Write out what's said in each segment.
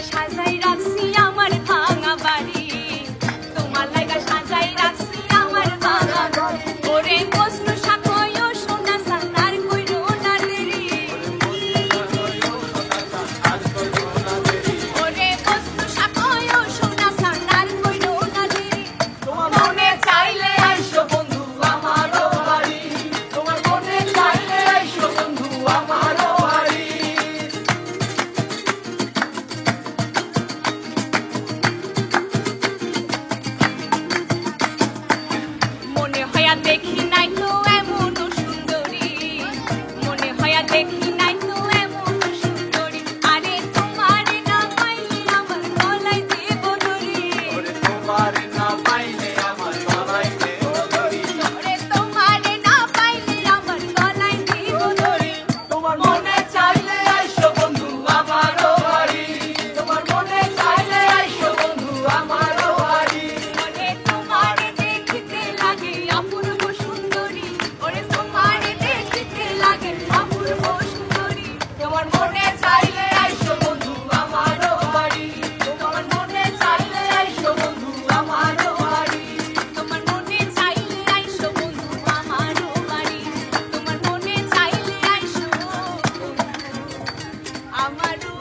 Fresh has that. and make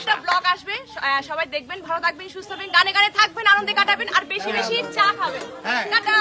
একটা blog আসবে। সবাই দেখবেন ভালো থাকবেন সুস্থ থাকবেন গানে গানে থাকবেন আনন্দে কাটাবেন আর বেশি বেশি চা খাবেন। হ্যাঁ। টাটা।